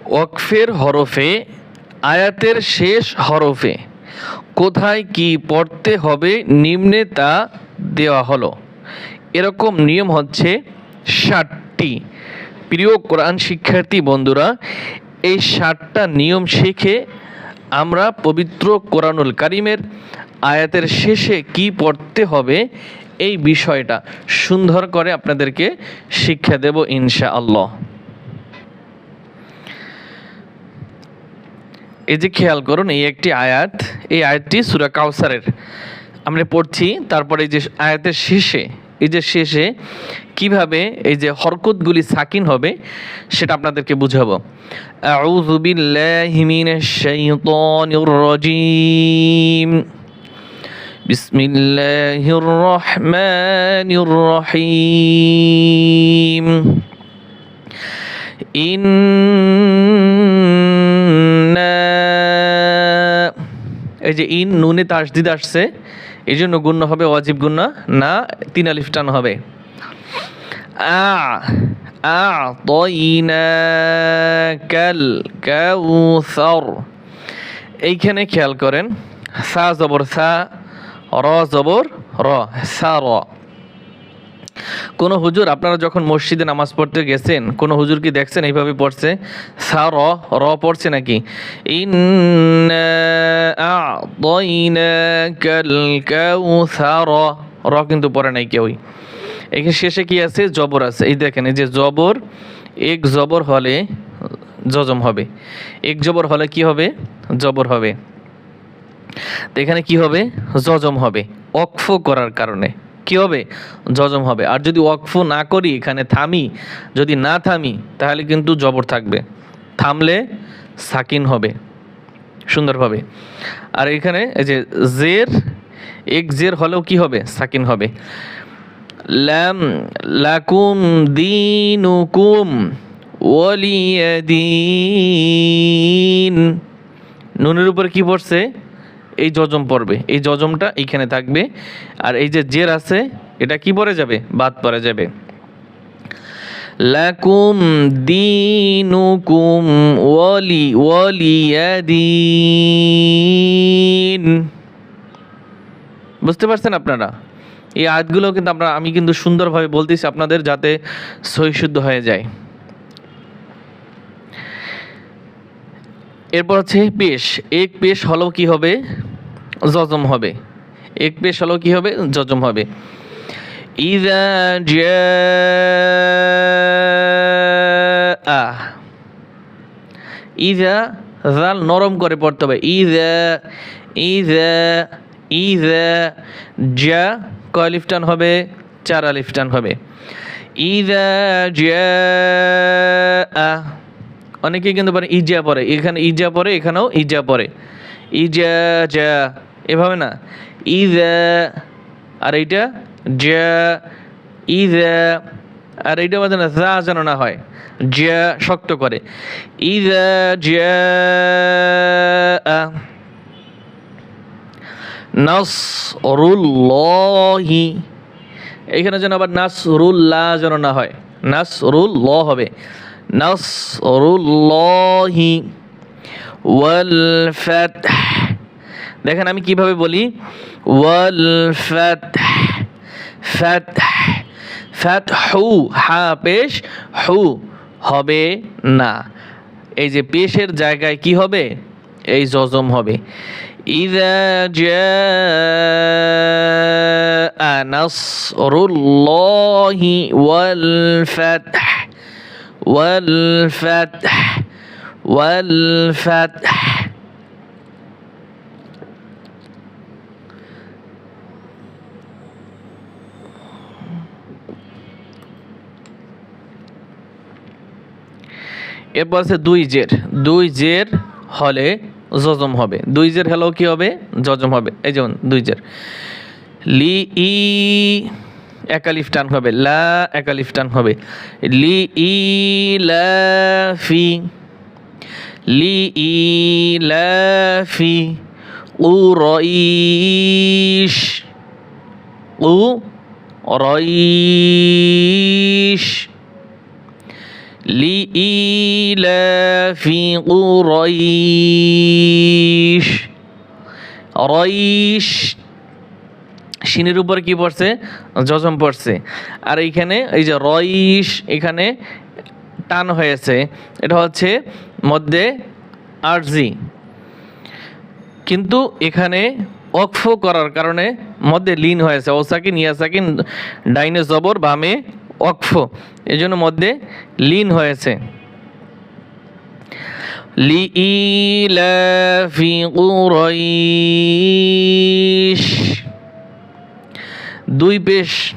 ওয়াকফের হরফে, আয়াতের শেষ হরফে। কোথায় কি পড়তে হবে, নিম্নে তা দেওয়া হলো। এরকম নিয়ম হচ্ছে ষাটটি। প্রিয় কোরআন শিক্ষার্থী বন্ধুরা, এই ষাটটা নিয়ম শিখে আমরা পবিত্র কোরআনুল কারিমের আয়াতের শেষে কি পড়তে হবে, এই বিষয়টা সুন্দর করে আপনাদেরকে শিক্ষা দেব ইনশা আল্লাহ এই যে খেয়াল করুন, এই একটি আয়াত, এই আয়াতটি সুরা কাউসারের আমরা পড়ছি, তারপরে এই যে আয়াতের শেষে, এই যে শেষে কীভাবে এই যে হরকতগুলি সাকিন হবে, সেটা আপনাদেরকে বুঝাবো। আউযু বিল্লাহি মিনাশ শাইতানির ইন্না এই যে ইন, নুনে তাসদিদ আসছে, এই জন্য গুণ্য হবে অজীব গুণ্য না, তিন আলিফ টান হবে। আ এইখানে খেয়াল করেন, সা জবর সা, র জবর র, সা, র। কোনো হুজুর, আপনারা যখন মসজিদে নামাজ পড়তে গেছেন, কোনো হুজুর কি দেখছেন এইভাবে পড়ছে? সা, র র পড়ছে নাকি? র কিন্তু পড়ে নাই কেউই। এখানে শেষে কি আছে? জবর আছে। এই দেখেন, এই যে জবর, এক জবর হলে জজম হবে। এক জবর হলে কি হবে? জবর হবে। এখানে কি হবে? জজম হবে। অক্ফ করার কারণে। কি হবে? জজম হবে। আর যদি ওয়াকফ না করি, এখানে থামি, যদি না থামি, তাহলে কিন্তু জবর থাকবে। থামলে সাকিন হবে। সুন্দরভাবে। আর এখানে এই যে জের, এক জের হলেও কি হবে? সাকিন হবে। লাম, লাকুম দিনুকুম ওয়ালিয়াদিন। নুনের উপর কি পড়ছে? এই জজম পড়বে, এই জজমটা এইখানে থাকবে। আর এই যে জের আছে, এটা কি পড়ে যাবে? বাদ পড়ে যাবে। লাকুম দিনুকুম ওয়ালি ওয়ালিয়াদিন। বুঝতে পারছেন আপনারা? এই আয়াতগুলো কিন্তু আমরা, আমি কিন্তু সুন্দরভাবে বলতেছি আপনাদের যাতে সহিশুদ্ধ হয়ে যায়। এরপর হচ্ছে পেশ। এক পেশ হলেও কি হবে? জজম হবে। এক পেশ হলেও কি হবে? জজম হবে। ইজা জাআ। ইজা জাল নরম করে পড়তে হবে। ইজা ইজা ইজা জা কয় লিফটান হবে? চার আলিফটান হবে। ইজা জাআ। অনেকেই কিন্তু পারে ইজা পড়ে এখানে ইজা পরে, এখানেও ইজা পড়ে ইজা জা, এভাবে না। ইজা, আর এইটা, জা, ইজা, আর এইটা মাঝে না যা যেন না হয়। জা শক্ত করে। ইজা, জা নাসরুল্লাহি। এখানে যেন আবার নাসরুল্লাহ যেন না হয়। নাসরুল্লাহ হবে। নাসরুল্লাহি ওয়াল ফাতহ দেখেন আমি কিভাবে বলি ওয়াল ফাতহ ফাতহ ফাতহু হা পেশ হু হবে না এই যে পেশের জায়গায় কি হবে এই জজম হবে إذا جاء نصر الله والفتح والفتح والفتح এরপর আছে দুই জের দুই জের হলে জজম হবে দুই জের হলেও কি হবে জজম হবে এই যেমন দুই জের লি ই একালিফ টান হবে লা একালিফ টান হবে লি ই লা ফি লি ই লা ফি উ রইশ উ রইশ لإيلاف قريش রইশ শিনের উপর কি পড়ছে? জজম পড়ছে। আর এইখানে এই যে রইস এখানে টান হয়েছে। এটা হচ্ছে মধ্যে আরজি। কিন্তু এখানে অক্ফ করার কারণে মধ্যে লীন হয়েছে। ওসাকিন, ইয়াসাকিন ডাইনে জবর বামে এই জন্য মধ্যে লীন হয়েছে। লিইলাফি কুরাইশ দুই পেশ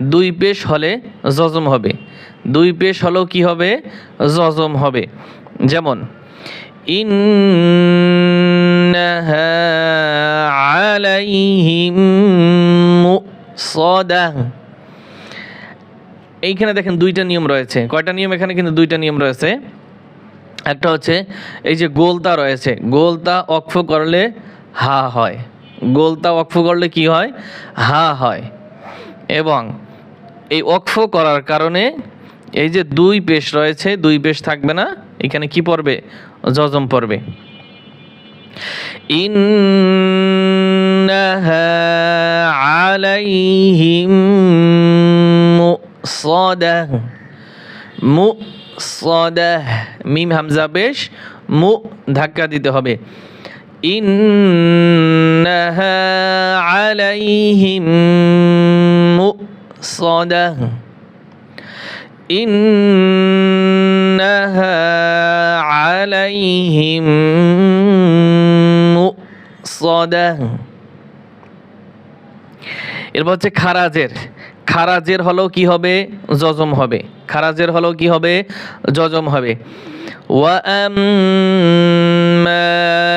দুই পেশ হলে জজম হবে। দুই পেশ হলেও কি হবে? জজম হবে। যেমন, ইন্নাহা এইখানে দেখেন দুইটা নিয়ম রয়েছে। কয়টা নিয়ম? এখানে কিন্তু দুইটা নিয়ম রয়েছে। একটা হচ্ছে, এই যে গোলতা রয়েছে। গোলতা অক্ষ করলে হা হয়। গোলতা অক্ষ করলে কি হয়? হা হয়। এবং এই অক্ষ করার কারণে এই যে দুই পেশ রয়েছে, দুই পেশ থাকবে না, এখানে কি পড়বে? জজম পড়বে। আলাইহিম মুসাদাহ মিম হামজা পেশ, মু ধাক্কা দিতে হবে। ইন্নাহা আলাইহিম মুসাদাহ إنها عليهم مؤصدة এরপর হচ্ছে খারাজের খারাজের হলেও কি হবে? জজম হবে। খারাজের হলেও কি হবে? জজম হবে।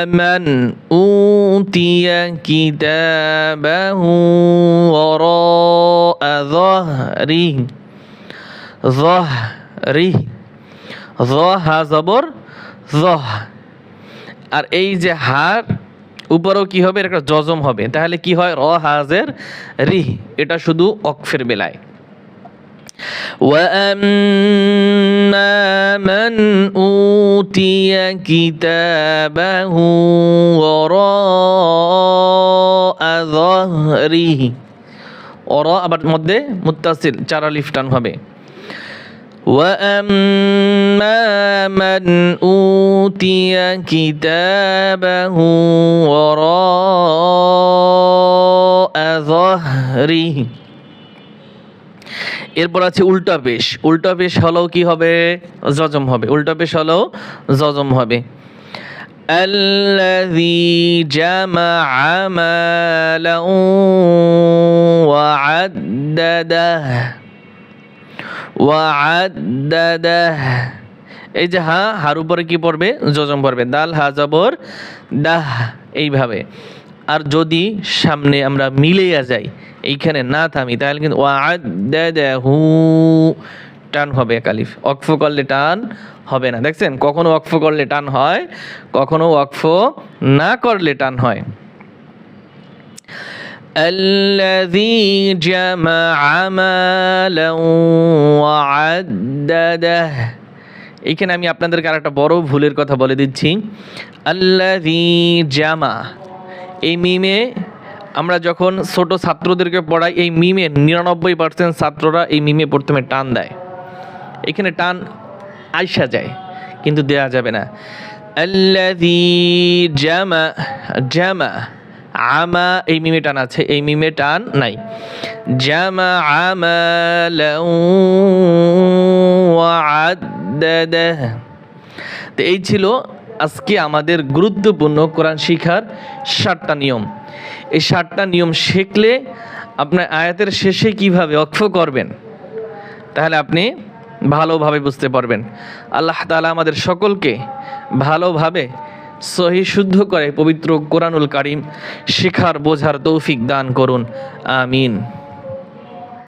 من أوتي كتابه وراء জহরি ظهره ظه জবর জহ আর এই যে হার উপরেও কি হবে এর একটা জজম হবে তাহলে কি হয় র হাজের রিহ এটা শুধু অক্ষের বেলায় وأما من أوتي كتابه وراء ظهره অর আবার মধ্যে মুত্তাসিল চার আলিফ টান হবে وأما من أوتي كتابه وراء ظهره এরপর আছে উল্টা পেশ উল্টা পেশ হলেও কি হবে জজম হবে উল্টা পেশ হলেও জজম হবে الذي جمع مالا وعدده এই যে হা, হার উপরে কি পড়বে? যজম পড়বে। দাল, হা, জবর, দাহ, এইভাবে। আর যদি সামনে আমরা মিলেয়া যাই, এইখানে না থামি, তাহলে কিন্তু ওয়াদাদাহু টান হবে কালিফ অক্ফ করলে টান হবে না। দেখছেন? কখনো অক্ফ করলে টান হয়, কখনো অক্ফ না করলে টান হয়। الذي جمع مالا وعدده এখানে আমি আপনাদেরকে আর একটা বড় ভুলের কথা বলে দিচ্ছি আল্লাহি জামা এই মিমে আমরা যখন ছোট ছাত্রদেরকে পড়াই এই মিমে নিরানব্বই পার্সেন্ট ছাত্ররা এই মিমে প্রথমে টান দেয় এখানে টান আইসা যায় কিন্তু দেয়া যাবে না আল্লাহি জামা জামা আমা, এই মিমে টান আছে, এই মিমে টান নাই। জামা ওয়াআদ্দাদাহ তো এই ছিল আজকে আমাদের গুরুত্বপূর্ণ কোরআন শিখার সাতটা নিয়ম। এই সাতটা নিয়ম শিখলে আপনার আয়াতের শেষে কীভাবে অক্ষ করবেন, তাহলে আপনি ভালোভাবে বুঝতে পারবেন। আল্লাহ তালা আমাদের সকলকে ভালোভাবে সহি শুদ্ধ করে পবিত্র কোরআনুল কারিম শিখার বোঝার তৌফিক দান করুন। আমিন।